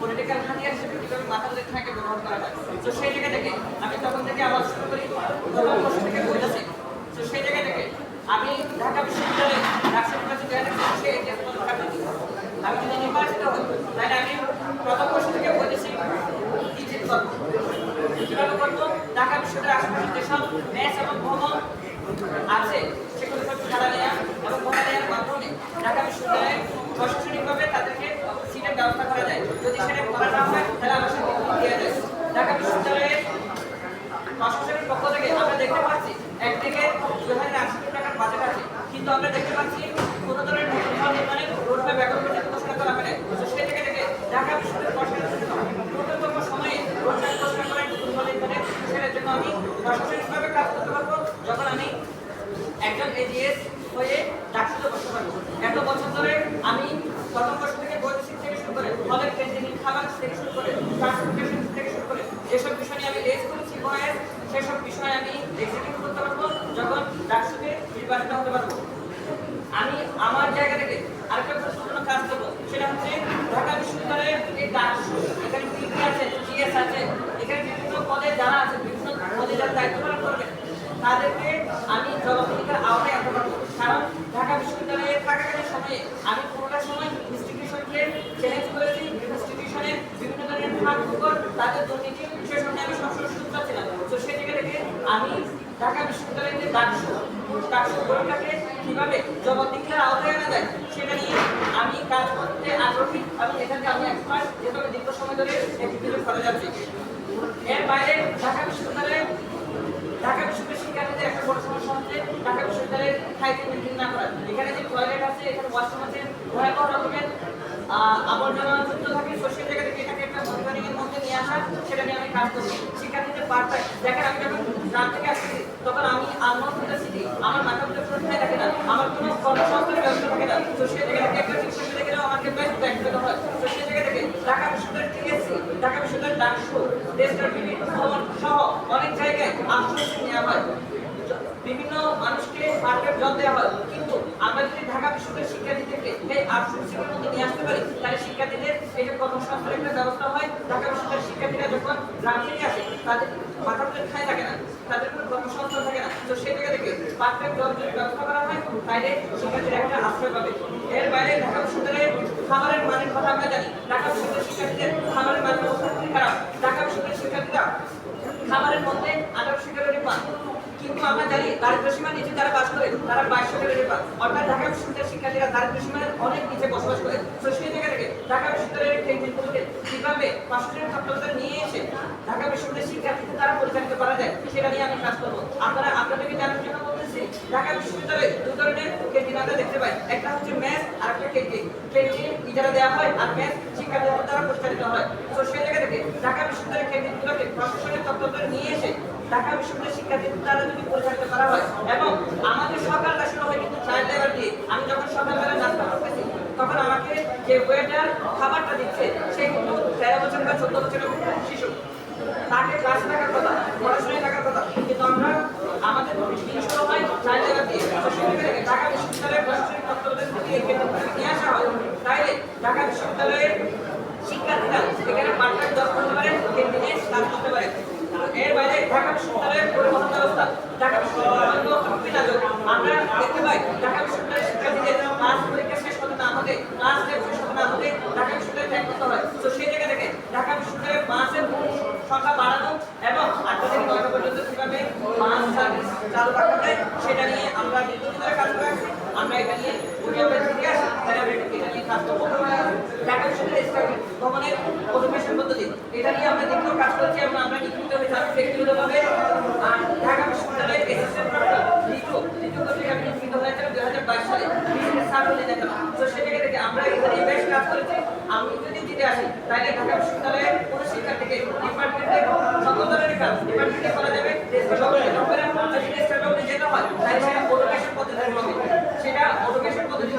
Political হাতিয়ার হিসেবে মাথা মাতালদের ঠাঁকে ব্যবহার করা হয়? তো সেই জায়গা থেকে আমি তখন থেকে আবার শুরু করি থেকে বলেছি তো সেই জায়গা থেকে আমি ঢাকা বিশ্ববিদ্যালয়ে সে আমি যদি নির্বাচিত হই তাহলে আমি প্রথম বর্ষ থেকে বইতেছি ইজিট করব কীভাবে করব ঢাকা বিশ্ববিদ্যালয়ের আশেপাশে যেসব ম্যাচ এবং ভ্রমণ আছে সেগুলো সব ভাড়া নেওয়া এবং ভাড়া নেওয়ার মাধ্যমে ঢাকা বিশ্ববিদ্যালয়ে প্রশাসনিকভাবে তাদেরকে সিটের ব্যবস্থা করা যায় যদি সেটা করা না হয় তাহলে আমার সাথে দেওয়া যায় ঢাকা বিশ্ববিদ্যালয়ে প্রশাসনের পক্ষ থেকে আমরা দেখতে পাচ্ছি একদিকে দু হাজার আশি কোটি টাকার বাজেট আছে কিন্তু আমরা দেখতে পাচ্ছি কোনো ধরনের নতুন ভবন নির্মাণের রোড ম্যাপ এখন পর্যন্ত ঘোষণা করা হয় নাই। তো সেই জায়গা থেকে ঢাকা বিশ্ববিদ্যালয় প্রশাসনের জন্য ন্যূনতম সময়ে রোড ম্যাপ ঘোষণা করার নতুন ভবন নির্মাণের সেটার জন্য আমি প্রশাসনিকভাবে কাজ করতে পারব যখন আমি একজন এজিএস হয়ে ডাক্তার বসতে পারব। এত বছর ধরে আমি প্রথম বছর থেকে বই থেকে শুরু করে হলের ক্যান্টিনিং খাবার থেকে শুরু করে ট্রান্সপোর্টেশন থেকে শুরু করে যেসব বিষয় নিয়ে আমি রেজ করেছি, বয়েস, সেসব বিষয়ে আমি এক্সিকিউট করতে পারব যখন ডাক্তারকে নির্বাচিত হতে পারব আমি আমার জায়গা থেকে আরেকটা গুরুত্বপূর্ণ কাজ করব সেটা হচ্ছে ঢাকা বিশ্ববিদ্যালয়ের এই ডাকসু এখানে পিপি আছে জিএস আছে এখানে বিভিন্ন পদে যারা আছে বিভিন্ন পদে যারা দায়িত্ব পালন করবে তাদেরকে আমি জবাবদিহিতার আওতায় আনতে পারব কারণ ঢাকা বিশ্ববিদ্যালয়ে থাকাকালীন আমি পুরোটা সময় ইনস্টিটিউশনকে চ্যালেঞ্জ করেছি, ইনস্টিটিউশনের বিভিন্ন ধরনের ফাঁক ফুকর তাদের দুর্নীতি সে সময় আমি সবসময় সুস্থ ছিলাম তো সেই জায়গা থেকে আমি ঢাকা বিশ্ববিদ্যালয়ের যে ডাকসু ডাকসু বইটাকে কীভাবে জবাবদিহিতার আওতায় আনা যায়, সেটা নিয়ে আমি কাজ করতে আগ্রহী এবং এখানে আমি যেহেতু আমি দীর্ঘ সময় ধরে এক্সিকিউটিভ করে যাচ্ছি। এর বাইরে ঢাকা বিশ্ববিদ্যালয়ে ঢাকা বিশ্ববিদ্যালয়ের শিক্ষার্থীদের একটা বড় সমস্যা হচ্ছে ঢাকা বিশ্ববিদ্যালয়ের খাইতে মেনটেন না করা। এখানে যে টয়লেট আছে, এখানে ওয়াশরুম আছে, ভয়াবহ রকমের আবর্জনা যুক্ত থাকে সোশ্যাল জায়গা থেকে এটাকে একটা মনিটরিং এর মধ্যে নিয়ে আসা, সেটা নিয়ে আমি কাজ করছি। শিক্ষার্থীদের পারফেক্ট দেখেন, আমি যখন গ্রাম থেকে আসছি, তখন আমি আনমন সিটি আমার মাথার মধ্যে কোনো ঠাই না। আমার কোনো কর্মসংস্থানের ব্যবস্থা থাকে না। তো জায়গা থেকে একটা শিক্ষক থেকে আমাকে বেশ ব্যাক হয়। তো জায়গা থেকে ঢাকা বিশ্ববিদ্যালয়ের টিএসসি, ঢাকা বিশ্ববিদ্যালয়ের ডাকসু, দেশটার বিভিন্ন ভবন সহ অনেক জায়গায় আউটসোর্সিং নেওয়া হয় বিভিন্ন মানুষকে মার্কেট জল দেওয়া হয় কিন্তু আমরা যদি ঢাকা বিশ্ববিদ্যালয়ের শিক্ষার্থীদেরকে এই আউটসোর্সিং এর তাহলে শিক্ষার্থীদের একটা করা আশ্রয় পাবে। এর বাইরে খাবারের মানের কথা আমরা জানি। ঢাকা শিক্ষার্থীদের খাবারের মানের অবস্থা খুবই খারাপ। শিক্ষার্থীরা খাবারের মধ্যে আঠারোশো ক্যালোরি পান কিন্তু আমরা জানি দারিদ্র সীমার নিচে যারা বাস করে, তারা বাইশশো ক্যালোরি পান অর্থাৎ ঢাকা বিশ্ববিদ্যালয়ের শিক্ষার্থীরা দারিদ্র সীমার অনেক নিচে বসবাস করে। তো সেই থেকে ঢাকা বিশ্ববিদ্যালয়ের ক্যান্টিনগুলোকে কীভাবে পাঁচশো ছাত্রতা নিয়ে এসে ঢাকা বিশ্ববিদ্যালয়ের শিক্ষার্থীদের দ্বারা পরিচালিত করা যায়, সেটা নিয়ে আমি কাজ করব। আপনারা, আপনাদেরকে জানার জন্য বলতেছি, ঢাকা বিশ্ববিদ্যালয়ে দু ধরনের আমরা দেখতে পাই। একটা হচ্ছে ম্যাথ আর একটা ক্যান্টিন ক্যান্টিন ইজারা দেওয়া হয় আর ম্যাথ শিক্ষার্থীদের দ্বারা পরিচালিত হয়। তো সেই জায়গা থেকে ঢাকা বিশ্ববিদ্যালয়ের ক্যান্টিনগুলোকে প্রশাসনের তত্ত্বাবধানে নিয়ে এসে ঢাকা বিশ্ববিদ্যালয়ের শিক্ষার্থীদের দ্বারা যদি পরিচালিত করা হয়, এবং আমাদের সরকারটা শুরু হয় কিন্তু চাইল্ড লেবার দিয়ে। আমি যখন সকালবেলা নাস্তা করতেছি, তখন আমাকে যে ওয়েটার খাবারটা দিচ্ছে, সে কিন্তু তেরো বছর বা চোদ্দ বছরের শিশু। তাকে ক্লাসে থাকার কথা, পড়াশোনায় থাকার কথা, কিন্তু আমরা আমাদের শুরু হয় চাইল্ড লেবার দিয়ে। থেকে ঢাকা বিশ্ববিদ্যালয়ের প্রশাসনিক তত্ত্বাবধানে যদি নিয়ে আসা হয়। তাইলে ঢাকা বিশ্ববিদ্যালয়ের শিক্ষার্থীরা এখানে পার্ট টাইম জব করতে পারে ক্যান্টিনে কাজ করতে পারে এর বাইরে ঢাকা বিশ্ববিদ্যালয়ের পরিবহন ব্যবস্থা ঢাকা বিশ্ববিদ্যালয়ের খুবই নাজুক আমরা দেখতে পাই ঢাকা বিশ্ববিদ্যালয়ের শিক্ষার্থীদের ক্লাস পরীক্ষা শেষ হতে না হতে ক্লাস শেষ হতে না হতে ঢাকা বিশ্ববিদ্যালয়ে ত্যাগ করতে হয় তো সেই জায়গা থেকে ঢাকা বিশ্ববিদ্যালয়ের বাসের সংখ্যা বাড়ানো এবং আটটা থেকে নয়টা পর্যন্ত কীভাবে বাস সার্ভিস চালু রাখা যায় সেটা নিয়ে আমরা দীর্ঘদিন কাজ করে আসি আমরা এটা নিয়ে যদি আমরা আসি। তারা এটা নিয়ে ভবনের অটোমেশন পদ্ধতি, এটা নিয়ে আমরা দীর্ঘ কাজ করছি এবং আমরা নিযুক্ত হয়ে আমি